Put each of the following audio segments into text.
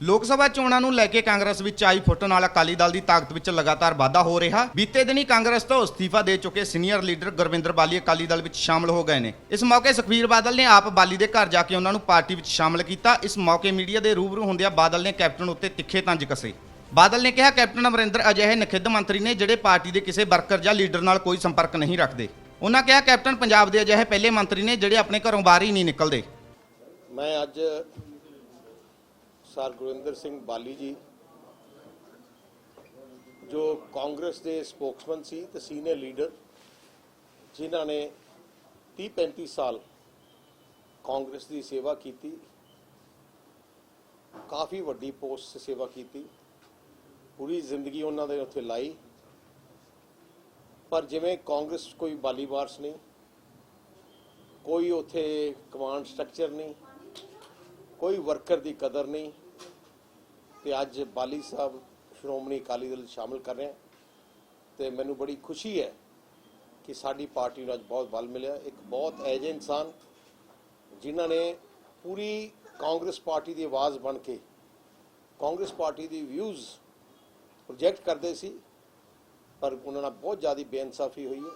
ਲੋਕ ਸਭਾ ਚੋਣਾਂ ਨੂੰ ਲੈ ਕੇ ਕਾਂਗਰਸ ਵਿੱਚ ਆਈ ਫੁੱਟ ਨਾਲ ਅਕਾਲੀ ਦਲ ਦੀ ਤਾਕਤ ਵਿੱਚ ਲਗਾਤਾਰ ਵਾਧਾ ਹੋ ਰਿਹਾ। ਬੀਤੇ ਦਿਨੀ ਕਾਂਗਰਸ ਤੋਂ ਅਸਤੀਫਾ ਦੇ ਚੁੱਕੇ ਸੀਨੀਅਰ ਲੀਡਰ ਗੁਰਵਿੰਦਰ ਬਾਲੀ ਅਕਾਲੀ ਦਲ ਵਿੱਚ ਸ਼ਾਮਲ ਹੋ ਗਏ ਨੇ। ਇਸ ਮੌਕੇ ਸੁਖਬੀਰ ਬਾਦਲ ਨੇ ਆਪ ਬਾਲੀ ਦੇ ਘਰ ਜਾ ਕੇ ਉਹਨਾਂ ਨੂੰ ਪਾਰਟੀ ਵਿੱਚ ਸ਼ਾਮਲ ਕੀਤਾ। ਇਸ ਮੌਕੇ ਮੀਡੀਆ ਦੇ ਰੂਬਰੂ ਹੁੰਦਿਆਂ ਬਾਦਲ ਨੇ ਕੈਪਟਨ ਉੱਤੇ ਤਿੱਖੇ ਤੰਜ ਕਸੇ। ਬਾਦਲ ਨੇ ਕਿਹਾ, ਕੈਪਟਨ ਅਮਰਿੰਦਰ ਅਜਿਹੇ ਨਖਿੱਧ ਮੰਤਰੀ ਨੇ ਜਿਹੜੇ ਪਾਰਟੀ ਦੇ ਕਿਸੇ ਵਰਕਰ ਜਾਂ ਲੀਡਰ ਨਾਲ ਕੋਈ ਸੰਪਰਕ ਨਹੀਂ ਰੱਖਦੇ। ਉਹਨਾਂ ਕਿਹਾ, ਕੈਪਟਨ ਪੰਜਾਬ ਦੇ ਅਜਿਹੇ ਪਹਿਲੇ ਮੰਤਰੀ ਨੇ ਜਿਹੜੇ ਆਪਣੇ ਘਰੋਂ ਬਾਹਰ ਹੀ ਨਹੀਂ ਨਿਕਲਦੇ। ਮੈਂ ਅੱਜ ਸਰ ਗੁਰਿੰਦਰ ਸਿੰਘ ਬਾਲੀ ਜੀ, ਜੋ ਕਾਂਗਰਸ ਦੇ ਸਪੋਕਸਮੈਨ ਸੀ ਤੇ ਸੀਨੀਅਰ ਲੀਡਰ, ਜਿਨ੍ਹਾਂ ਨੇ 30 35 ਸਾਲ ਕਾਂਗਰਸ ਦੀ ਸੇਵਾ ਕੀਤੀ, ਕਾਫੀ ਵੱਡੀ ਪੋਸਟ 'ਤੇ ਸੇਵਾ ਕੀਤੀ, ਪੂਰੀ ਜ਼ਿੰਦਗੀ ਉਹਨਾਂ ਦੇ ਉੱਥੇ ਲਾਈ। ਪਰ ਜਿਵੇਂ ਕਾਂਗਰਸ ਕੋਈ ਬਾਲੀ ਵਾਰਸ ਨਹੀਂ, ਕੋਈ ਉੱਥੇ ਕਮਾਂਡ ਸਟਰਕਚਰ ਨਹੀਂ, ਕੋਈ ਵਰਕਰ ਦੀ ਕਦਰ ਨਹੀਂ ਤੇ ਅੱਜ ਬਾਲੀ ਸਾਹਿਬ, ਸ਼੍ਰੋਮਣੀ ਅਕਾਲੀ ਦਲ 'ਚ ਸ਼ਾਮਲ ਕਰ ਰਹੇ ਹੈ ਤੇ ਮੈਨੂੰ ਬੜੀ ਖੁਸ਼ੀ ਹੈ ਕਿ ਸਾਡੀ ਪਾਰਟੀ ਨੂੰ ਅੱਜ ਬਹੁਤ ਬਲ ਮਿਲਿਆ। ਇੱਕ ਬਹੁਤ ਐਜੇ ਇਨਸਾਨ ਜਿਨ੍ਹਾਂ ਨੇ ਪੂਰੀ ਕਾਂਗਰਸ ਪਾਰਟੀ ਦੀ ਆਵਾਜ਼ ਬਣ ਕੇ ਕਾਂਗਰਸ ਪਾਰਟੀ ਦੀ ਵਿਊਜ਼ ਪ੍ਰੋਜੈਕਟ ਕਰਦੇ ਸੀ, ਪਰ ਉਹਨਾਂ ਨਾਲ ਬਹੁਤ ਜ਼ਿਆਦਾ ਬੇਇਨਸਾਫੀ ਹੋਈ ਹੈ।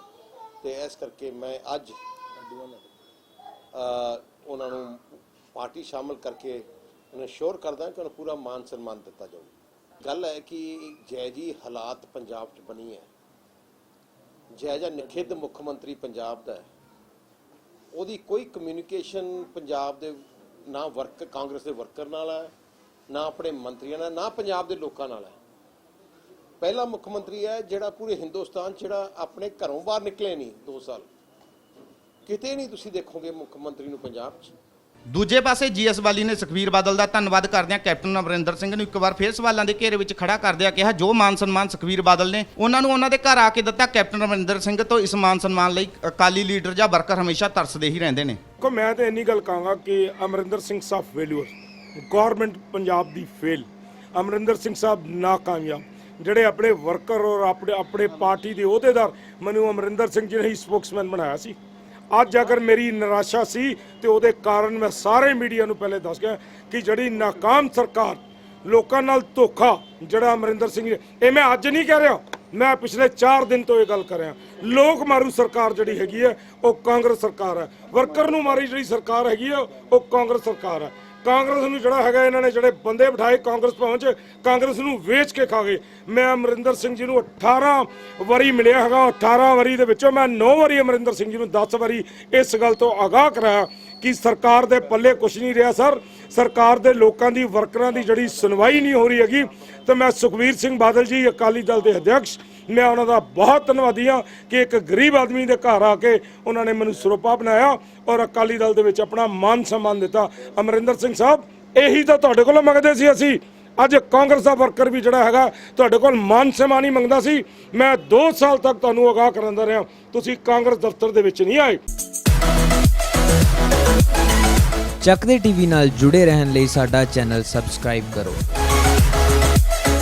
ਤੇ ਇਸ ਕਰਕੇ ਮੈਂ ਅੱਜ ਉਹਨਾਂ ਨੂੰ ਪਾਰਟੀ ਸ਼ਾਮਲ ਕਰਕੇ ਉਹਨਾਂ ਸ਼ੋਰ ਕਰਦਾ ਕਿ ਉਹਨੂੰ ਪੂਰਾ ਮਾਨ ਸਨਮਾਨ ਦਿੱਤਾ ਜਾਊ। ਗੱਲ ਹੈ ਕਿ ਜੈ ਜੀ ਹਾਲਾਤ ਪੰਜਾਬ 'ਚ ਬਣੀ ਹੈ। ਜੈ ਜਾਂ ਨਿਖਿੱਧ ਮੁੱਖ ਮੰਤਰੀ ਪੰਜਾਬ ਦਾ ਹੈ। ਉਹਦੀ ਕੋਈ ਕਮਿਊਨੀਕੇਸ਼ਨ ਪੰਜਾਬ ਦੇ, ਨਾ ਵਰਕ ਕਾਂਗਰਸ ਦੇ ਵਰਕਰ ਨਾਲ ਹੈ, ਨਾ ਆਪਣੇ ਮੰਤਰੀਆਂ ਨਾਲ, ਨਾ ਪੰਜਾਬ ਦੇ ਲੋਕਾਂ ਨਾਲ ਹੈ। ਪਹਿਲਾ ਮੁੱਖ ਮੰਤਰੀ ਹੈ ਜਿਹੜਾ ਪੂਰੇ ਹਿੰਦੁਸਤਾਨ 'ਚ ਜਿਹੜਾ ਆਪਣੇ ਘਰੋਂ ਬਾਹਰ ਨਿਕਲੇ ਨਹੀਂ 2 ਸਾਲ। ਕਿਤੇ ਨਹੀਂ ਤੁਸੀਂ ਦੇਖੋਗੇ ਮੁੱਖ ਮੰਤਰੀ ਨੂੰ ਪੰਜਾਬ 'ਚ। ਦੂਜੇ ਪਾਸੇ ਜੀਐਸ ਵਾਲੀ ਨੇ ਸੁਖਬੀਰ ਬਾਦਲ ਦਾ ਧੰਨਵਾਦ ਕਰਦਿਆਂ ਕੈਪਟਨ ਅਮਰਿੰਦਰ ਸਿੰਘ ਨੂੰ ਇੱਕ ਵਾਰ ਫੇਰ ਸਵਾਲਾਂ ਦੇ ਘੇਰੇ ਵਿੱਚ ਖੜਾ ਕਰਦਿਆਂ ਕਿਹਾ, ਜੋ ਮਾਨ ਸਨਮਾਨ ਸੁਖਬੀਰ ਬਾਦਲ ਨੇ, ਉਹਨਾਂ ਨੂੰ ਉਹਨਾਂ ਦੇ ਘਰ ਆ ਕੇ ਦਿੱਤਾ। ਕੈਪਟਨ ਅਮਰਿੰਦਰ ਸਿੰਘ ਤੋਂ ਇਸ ਮਾਨ ਸਨਮਾਨ ਲਈ ਅਕਾਲੀ ਲੀਡਰ ਜਾਂ ਵਰਕਰ ਹਮੇਸ਼ਾ ਤਰਸਦੇ ਹੀ ਰਹਿੰਦੇ ਨੇ। ਕੋ ਮੈਂ ਤਾਂ ਇੰਨੀ ਗੱਲ ਕਹਾਂਗਾ ਕਿ ਅਮਰਿੰਦਰ ਸਿੰਘ ਸਾਹਿਬ ਫੇਲਿਅਰ ਗਵਰਨਮੈਂਟ ਪੰਜਾਬ ਦੀ ਫੇਲ ਅਮਰਿੰਦਰ ਸਿੰਘ ਸਾਹਿਬ ਨਾਕਾਮਯਾਬ। ਜਿਹੜੇ ਆਪਣੇ ਵਰਕਰ ਔਰ ਆਪਣੇ ਆਪਣੇ ਪਾਰਟੀ ਦੇ ਅਹੁਦੇਦਾਰ, ਮੈਨੂੰ ਅਮਰਿੰਦਰ ਸਿੰਘ ਜੀ ਨੇ ਹੀ ਸਪੋਕਸਮੈਨ ਬਣਾਇਆ ਸੀ। ਅੱਜ ਅਗਰ ਮੇਰੀ ਨਿਰਾਸ਼ਾ ਸੀ ਤੇ ਉਹਦੇ ਕਾਰਨ ਮੈਂ ਸਾਰੇ ਮੀਡੀਆ ਨੂੰ ਪਹਿਲੇ ਦੱਸ ਗਿਆ ਕਿ ਜਿਹੜੀ ਨਾਕਾਮ ਸਰਕਾਰ ਲੋਕਾਂ ਨਾਲ ਧੋਖਾ, ਜਿਹੜਾ ਅਮਰਿੰਦਰ ਸਿੰਘ ਇਹ ਮੈਂ ਅੱਜ ਨਹੀਂ ਕਹਿ ਰਿਹਾ, ਮੈਂ ਪਿਛਲੇ 4 ਦਿਨ ਤੋਂ ਇਹ ਗੱਲ ਕਰ ਰਿਹਾ। ਲੋਕ ਮਾਰੂ ਸਰਕਾਰ ਜਿਹੜੀ ਹੈਗੀ ਹੈ, ਉਹ ਕਾਂਗਰਸ ਸਰਕਾਰ ਹੈ। ਵਰਕਰ ਨੂੰ ਮਾਰੀ ਜਿਹੜੀ ਸਰਕਾਰ ਹੈਗੀ ਹੈ, ਉਹ ਕਾਂਗਰਸ ਸਰਕਾਰ ਹੈ। ਕਾਂਗਰਸ ਨੂੰ ਜਿਹੜਾ ਹੈਗਾ, ਇਹਨਾਂ ਨੇ ਜਿਹੜੇ ਬੰਦੇ ਬਿਠਾਏ ਕਾਂਗਰਸ ਭਵਨ 'ਚ, ਕਾਂਗਰਸ ਨੂੰ ਵੇਚ ਕੇ ਖਾ ਗਏ। ਮੈਂ ਅਮਰਿੰਦਰ ਸਿੰਘ ਜੀ ਨੂੰ 18 ਵਾਰੀ ਮਿਲਿਆ ਹੈਗਾ 18 ਵਾਰੀ ਦੇ ਵਿੱਚੋਂ ਮੈਂ 9 ਵਾਰੀ ਅਮਰਿੰਦਰ ਸਿੰਘ ਜੀ ਨੂੰ 10 ਵਾਰੀ ਇਸ ਗੱਲ ਤੋਂ ਆਗਾਹ ਕਰਾਇਆ ਕਿ ਸਰਕਾਰ ਦੇ ਪੱਲੇ ਕੁਝ ਨਹੀਂ ਰਿਹਾ, ਸਰ। ਸਰਕਾਰ ਦੇ ਲੋਕਾਂ ਦੀ, ਵਰਕਰਾਂ ਦੀ ਜਿਹੜੀ ਸੁਣਵਾਈ ਨਹੀਂ ਹੋ ਰਹੀ ਹੈਗੀ ਤੇ ਮੈਂ ਸੁਖਵੀਰ ਸਿੰਘ ਬਾਦਲ ਜੀ, ਅਕਾਲੀ ਦਲ ਦੇ ਅਧਿਕਸ਼ ਮੈਂ ਉਹਨਾਂ ਦਾ ਬਹੁਤ ਧੰਨਵਾਦੀ ਹਾਂ ਕਿ ਇੱਕ ਗਰੀਬ ਆਦਮੀ ਦੇ ਘਰ ਆ ਕੇ ਉਹਨਾਂ ਨੇ ਮੈਨੂੰ ਸਰੋਪਾ ਬਣਾਇਆ ਔਰ ਅਕਾਲੀ ਦਲ ਦੇ ਵਿੱਚ ਆਪਣਾ ਮਾਨ ਸਨਮਾਨ ਦਿੱਤਾ। ਅਮਰਿੰਦਰ ਸਿੰਘ ਸਾਹਿਬ, ਇਹੀ ਤਾਂ ਤੁਹਾਡੇ ਕੋਲੋਂ ਮੰਗਦੇ ਸੀ ਅਸੀਂ। ਅੱਜ ਕਾਂਗਰਸ ਦਾ ਵਰਕਰ ਵੀ ਜਿਹੜਾ ਹੈਗਾ, ਤੁਹਾਡੇ ਕੋਲ ਮਾਨ ਸਨਮਾਨ ਹੀ ਮੰਗਦਾ ਸੀ। ਮੈਂ 2 ਸਾਲ ਤੱਕ ਤੁਹਾਨੂੰ ਅਗਾਹ ਕਰਾਂਦਾ ਰਿਹਾ। ਤੁਸੀਂ ਕਾਂਗਰਸ ਦਫ਼ਤਰ ਦੇ ਵਿੱਚ ਨਹੀਂ ਆਏ। ਚੱਕਦੇ ਟੀਵੀ ਨਾਲ ਜੁੜੇ ਰਹਿਣ ਲਈ ਸਾਡਾ ਚੈਨਲ ਸਬਸਕ੍ਰਾਈਬ ਕਰੋ।